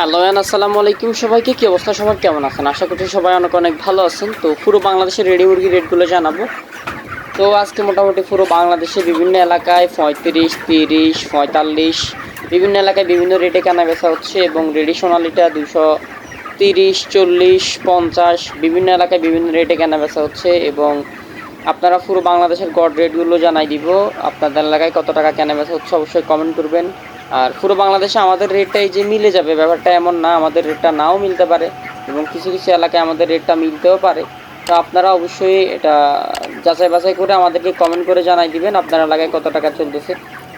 Hello আসসালামু আলাইকুম সবাইকে। কি অবস্থা? সবার কেমন আছেন? আশা করছি সবাই অনেক অনেক ভালো আছেন। তো পুরো বাংলাদেশের রেডি মুরগি রেটগুলো জানাব। তো আজকে মোটামুটি পুরো বাংলাদেশে বিভিন্ন এলাকায় পঁয়ত্রিশ, তিরিশ, পঁয়তাল্লিশ, বিভিন্ন এলাকায় বিভিন্ন রেটে কেনা বেচা হচ্ছে এবং রেডি সোনালিটা দুশো তিরিশ, চল্লিশ, পঞ্চাশ, বিভিন্ন এলাকায় বিভিন্ন রেটে কেনা বেচা হচ্ছে এবং আপনারা পুরো বাংলাদেশের গড় রেটগুলো জানাই দিব। আপনাদের এলাকায় কত টাকা কেনা বেচা হচ্ছে অবশ্যই কমেন্ট করবেন। আর পুরো বাংলাদেশে আমাদের রেটটাই যে মিলে যাবে, ব্যাপারটা এমন না, আমাদের রেটটা নাও মিলতে পারে এবং কিছু কিছু এলাকায় আমাদের রেটটা মিলতেও পারে। তো আপনারা অবশ্যই এটা যাচাই বাছাই করে আমাদেরকে কমেন্ট করে জানাই দিবেন, আপনার এলাকায় কত টাকা চলতেছে।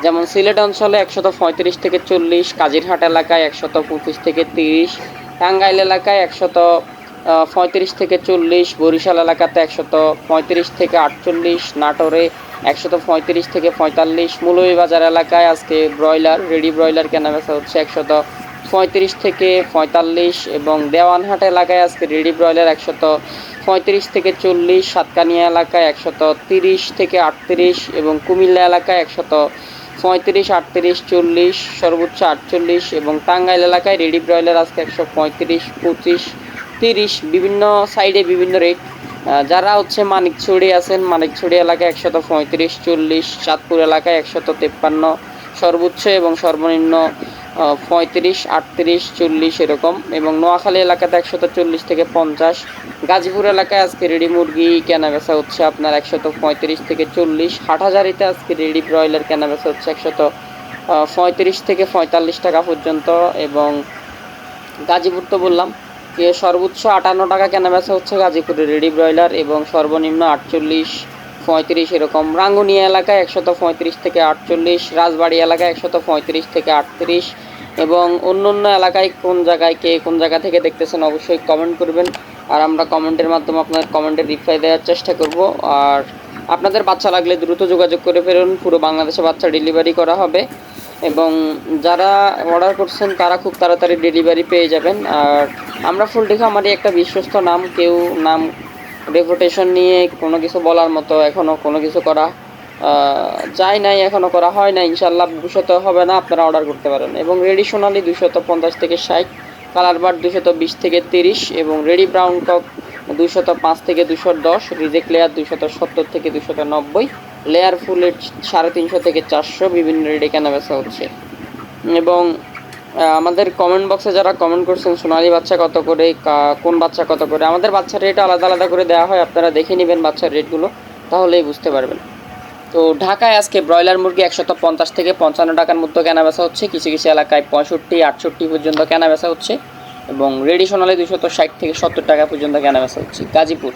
যেমন সিলেট অঞ্চলে একশত পঁয়ত্রিশ থেকে চল্লিশ, কাজিরহাট এলাকায় একশত পঁচিশ থেকে তিরিশ, টাঙ্গাইল এলাকায় একশত পঁয়ত্রিশ থেকে চল্লিশ, বরিশাল এলাকাতে একশত পঁয়ত্রিশ থেকে আটচল্লিশ, নাটোরে একশত পঁয়ত্রিশ থেকে পঁয়তাল্লিশ মৌলভীবাজার এলাকায় আজকে ব্রয়লার, রেডি ব্রয়লার কেনা বেচা হচ্ছে একশত পঁয়ত্রিশ থেকে পঁয়তাল্লিশ এবং দেওয়ানহাট এলাকায় আজকে রেডি ব্রয়লার একশত পঁয়ত্রিশ থেকে চল্লিশ, সাতকানিয়া এলাকায় একশত তিরিশ থেকে আটত্রিশ এবং কুমিল্লা এলাকায় একশত পঁয়ত্রিশ, আটত্রিশ, চল্লিশ, সর্বোচ্চ আটচল্লিশ এবং টাঙ্গাইল এলাকায় রেডি ব্রয়লার আজকে একশো পঁয়ত্রিশ, পঁচিশ, তিরিশ বিভিন্ন সাইডে বিভিন্ন রেট যারা হচ্ছে মানিকছড়ি আছেন, মানিকছড়ি এলাকায় একশত পঁয়ত্রিশ, চল্লিশ, চাঁদপুর এলাকায় একশত তেপ্পান্ন, সর্বোচ্চ এবং সর্বনিম্ন পঁয়ত্রিশ, আটত্রিশ, চল্লিশ এরকম এবং নোয়াখালী এলাকাতে একশত চল্লিশ থেকে পঞ্চাশ। গাজীপুর এলাকায় আজকে রেডি মুরগি কেনাবেচা হচ্ছে আপনার একশত পঁয়ত্রিশ থেকে চল্লিশ। হাটহাজারিতে আজকে রেডি ব্রয়লার কেনাবেচা হচ্ছে একশত পঁয়ত্রিশ থেকে পঁয়তাল্লিশ টাকা পর্যন্ত এবং গাজীপুর তো বললাম যে সর্বোচ্চ আটান্ন টাকা কেনা বেচা হচ্ছে গাজীপুরের রেডি ব্রয়লার এবং সর্বনিম্ন আটচল্লিশ পঁয়ত্রিশ এরকম রাঙ্গুনিয়া এলাকায় একশত পঁয়ত্রিশ থেকে আটচল্লিশ, রাজবাড়ি এলাকায় একশত পঁয়ত্রিশ থেকে আটত্রিশ এবং অন্য অন্য এলাকায় কোন জায়গায় কে কোন জায়গা থেকে দেখতেছেন অবশ্যই কমেন্ট করবেন। আর আমরা কমেন্টের মাধ্যমে আপনার কমেন্টের রিপ্লাই দেওয়ার চেষ্টা করব। আর আপনাদের বাচ্চা লাগলে দ্রুত যোগাযোগ করে ফেরুন পুরো বাংলাদেশে বাচ্চা ডেলিভারি করা হবে। এবং যারা অর্ডার করছেন, তারা খুব তাড়াতাড়ি ডেলিভারি পেয়ে যাবেন। আর আমরা ফুল ফুলটি আমারই একটা বিশ্বস্ত নাম, কেউ নাম রেপুটেশন নিয়ে কোনো কিছু বলার মতো এখনও কোনো কিছু করা যায় নাই এখনও করা হয় না ইনশাল্লাহ ভবিষ্যতে হবে না, আপনারা অর্ডার করতে পারেন। এবং রেডি সোনালি দুশত পঞ্চাশ থেকে ষাট কালার বার দুশত বিশ থেকে তিরিশ, এবং রেডি ব্রাউন কক দুশত পাঁচ থেকে দুশো দশ রিজেক্ট লেয়ার দুশত সত্তর থেকে দুশত নব্বই। লেয়ার ফুলের সাড়ে তিনশো থেকে চারশো বিভিন্ন রেডি কেনা বেচা হচ্ছে। এবং আমাদের কমেন্ট বক্সে যারা কমেন্ট করছেন, সোনালি বাচ্চা কত করে কোন বাচ্চা কত করে, আমাদের বাচ্চার রেট আলাদা আলাদা করে দেওয়া হয়, আপনারা দেখে নেবেন বাচ্চার রেটগুলো তাহলেই বুঝতে পারবেন। তো, ঢাকায় আজকে ব্রয়লার মুরগি একশত পঞ্চাশ থেকে পঞ্চান্ন টাকার মধ্যে কেনা বেচা হচ্ছে, কিছু কিছু এলাকায় পঁয়ষট্টি, আটষট্টি পর্যন্ত কেনা বেচা হচ্ছে, এবং রেডি সোনালি দুশত ষাট থেকে সত্তর টাকা পর্যন্ত কেনা বেচা হচ্ছে, গাজীপুর।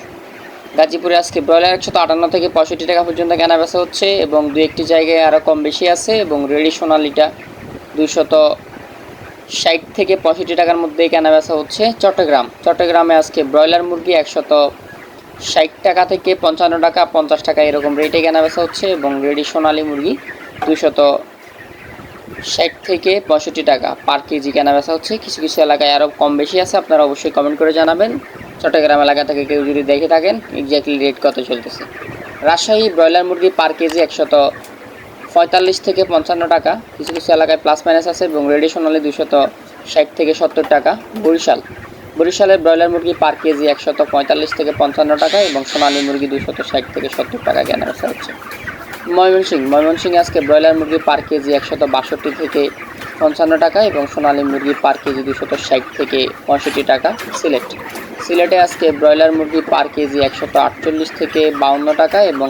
গাজীপুরে আজকে ব্রয়লার একশত আটান্ন থেকে পঁয়ষট্টি টাকা পর্যন্ত কেনা বেচা হচ্ছে এবং দু একটি জায়গায় আরও কম বেশি আছে এবং রেডি সোনালিটা দুইশত ষাট থেকে পঁয়ষট্টি টাকার মধ্যে কেনা বেচা হচ্ছে। চট্টগ্রাম, চট্টগ্রামে আজকে ব্রয়লার মুরগি একশত ষাট টাকা থেকে পঞ্চান্ন টাকা, পঞ্চাশ টাকা এরকম রেটে কেনা বেচা হচ্ছে এবং রেডি সোনালি মুরগি দুশত ষাট থেকে পঁয়ষট্টি টাকা পার কেজি কেনা বেচা হচ্ছে। কিছু কিছু এলাকায় আরও কম বেশি আছে, আপনারা অবশ্যই কমেন্ট করে জানাবেন। চট্টগ্রাম এলাকা থেকে কেউ যদি দেখে থাকেন এক্স্যাক্টলি রেট কত চলতেছে। রাজশাহী ব্রয়লার মুরগি পার কেজি একশত পঁয়তাল্লিশ থেকে পঞ্চান্ন টাকা। কিছু কিছু এলাকায় প্লাস মাইনাস আছে এবং রেডি সোনালি দুশত ষাট থেকে সত্তর টাকা। বরিশাল। বরিশালের ব্রয়লার মুরগি পার কেজি একশত পঁয়তাল্লিশ থেকে পঞ্চান্ন টাকা এবং সোনালী মুরগি দুশত ষাট থেকে সত্তর টাকা কেনা বেচা হচ্ছে। ময়মনসিংহ। ময়মনসিংহে আজকে ব্রয়লার মুরগি পার কেজি একশত বাষট্টি থেকে পঞ্চান্ন টাকা এবং সোনালী মুরগি পার কেজি দুশত ষাট থেকে পঁয়ষট্টি টাকা সিলেট। সিলেটে আজকে ব্রয়লার মুরগি পার কেজি একশত আটচল্লিশ থেকে বাউন্ন টাকা এবং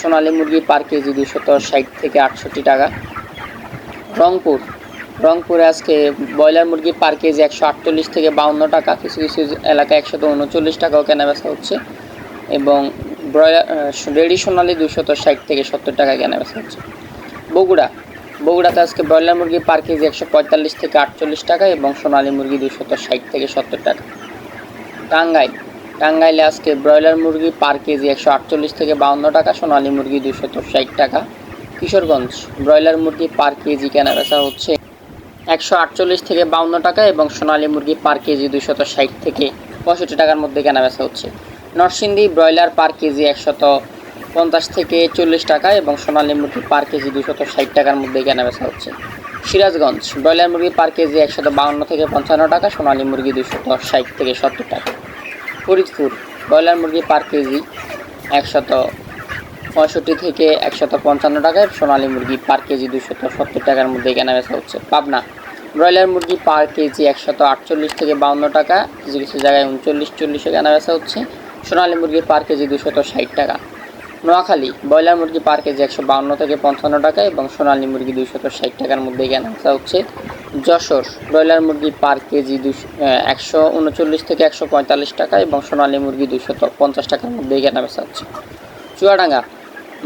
সোনালী মুরগি পার কেজি দুশত ষাট থেকে আটষট্টি টাকা। রংপুর, রংপুরে আজকে ব্রয়লার মুরগি পার কেজি একশো আটচল্লিশ থেকে বাউন্ন টাকা। কিছু কিছু এলাকায় একশত উনচল্লিশ টাকাও কেনা বেচা হচ্ছে এবং ব্রয়লার রেডি সোনালি দুশত ষাট থেকে সত্তর টাকা কেনা বেচা হচ্ছে। বগুড়া বগুড়াতে আজকে ব্রয়লার মুরগি পার কেজি একশো পঁয়তাল্লিশ থেকে আটচল্লিশ টাকা এবং সোনালী মুরগি দুশত ষাট থেকে সত্তর টাকা। টাঙ্গাইল। টাঙ্গাইলে আজকে ব্রয়লার মুরগি পার কেজি একশো আটচল্লিশ থেকে বাউন্ন টাকা, সোনালী মুরগি দুশত ষাট টাকা। কিশোরগঞ্জ। ব্রয়লার মুরগি পার কেজি কেনা বেচা হচ্ছে একশো আটচল্লিশ থেকে বাউন্ন টাকা এবং সোনালী মুরগি পার কেজি দুশত ষাট থেকে পঁয়ষট্টি টাকার মধ্যে কেনা বেচা হচ্ছে। নরসিংদী ব্রয়লার পার কেজি একশত পঞ্চাশ থেকে চল্লিশ টাকা এবং সোনালী মুরগি পার কেজি দুশত ষাট টাকার মধ্যে কেনা বেচা হচ্ছে। সিরাজগঞ্জ, ব্রয়লার মুরগি পার কেজি একশত বাউন্ন থেকে পঞ্চান্ন টাকা, সোনালী মুরগি দুশত ষাট থেকে সত্তর টাকা। ফরিদপুর, ব্রয়লার মুরগি পার কেজি একশত পঁয়ষট্টি থেকে একশত পঞ্চান্ন টাকায় সোনালী মুরগি পার কেজি দুশত সত্তর টাকার মধ্যে কেনা বেচা হচ্ছে। পাবনা, ব্রয়লার মুরগি পার কেজি একশত আটচল্লিশ থেকে বাউন্ন টাকা, কিছু কিছু জায়গায় উনচল্লিশ চল্লিশে কেনা বেচা হচ্ছে। সোনালী মুরগি পার কেজি দুশত ষাট টাকা। নোয়াখালী ব্রয়লার মুরগি পার কেজি একশো বাউন্ন থেকে পঞ্চান্ন টাকা এবং সোনালী মুরগি দুশত ষাট টাকার মধ্যে কেনা হচ্ছে। যশোর ব্রয়লার মুরগি পার কেজি দুশো একশো উনচল্লিশ থেকে একশো পঁয়তাল্লিশ টাকা এবং সোনালী মুরগি দুশত পঞ্চাশ টাকার মধ্যে কেনা বেচা হচ্ছে। চুয়াডাঙ্গা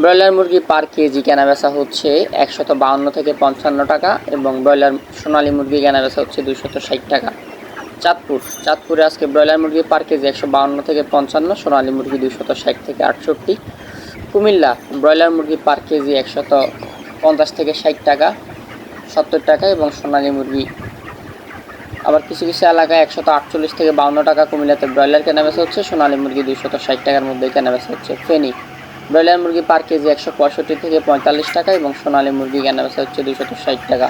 ব্রয়লার মুরগি পার কেজি কেনা বেচা হচ্ছে একশত বাউন্ন থেকে পঞ্চান্ন টাকা এবং ব্রয়লার সোনালী মুরগি কেনা বেচা হচ্ছে দুশত ষাট টাকা। চাঁদপুর, চাঁদপুরে আজকে ব্রয়লার মুরগি পার কেজি একশো বাউন্ন থেকে পঞ্চান্ন, সোনালী মুরগি দুশত ষাট থেকে আটষট্টি কুমিল্লা ব্রয়লার মুরগি পার কেজি একশত পঞ্চাশ থেকে ষাট টাকা, সত্তর টাকা এবং সোনালী মুরগি। আবার কিছু কিছু এলাকায় একশত আটচল্লিশ থেকে বাউন্ন টাকা কুমিল্লাতে ব্রয়লার কেনা বেচা হচ্ছে, সোনালী মুরগি দুইশত ষাট টাকার মধ্যে কেনা বেচা হচ্ছে ফেনি। ব্রয়লার মুরগি পার কেজি একশো পঁয়ষট্টি থেকে পঁয়তাল্লিশ টাকা এবং সোনালী মুরগি কেনা বেচা হচ্ছে দুইশত ষাট টাকা।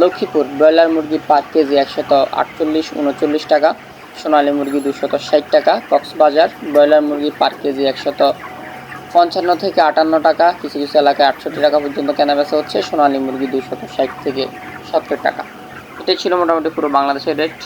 লক্ষ্মীপুর ব্রয়লার মুরগি পার কেজি একশত আটচল্লিশ, উনচল্লিশ টাকা, সোনালী মুরগি দুশত ষাট টাকা। কক্সবাজার ব্রয়লার মুরগি পার কেজি একশত পঞ্চান্ন থেকে আটান্ন টাকা। কিছু কিছু এলাকায় আটষট্টি টাকা পর্যন্ত কেনা বেচা হচ্ছে। সোনালী মুরগি দুশত ষাট থেকে সত্তর টাকা। এটাই ছিল মোটামুটি পুরো বাংলাদেশের রেট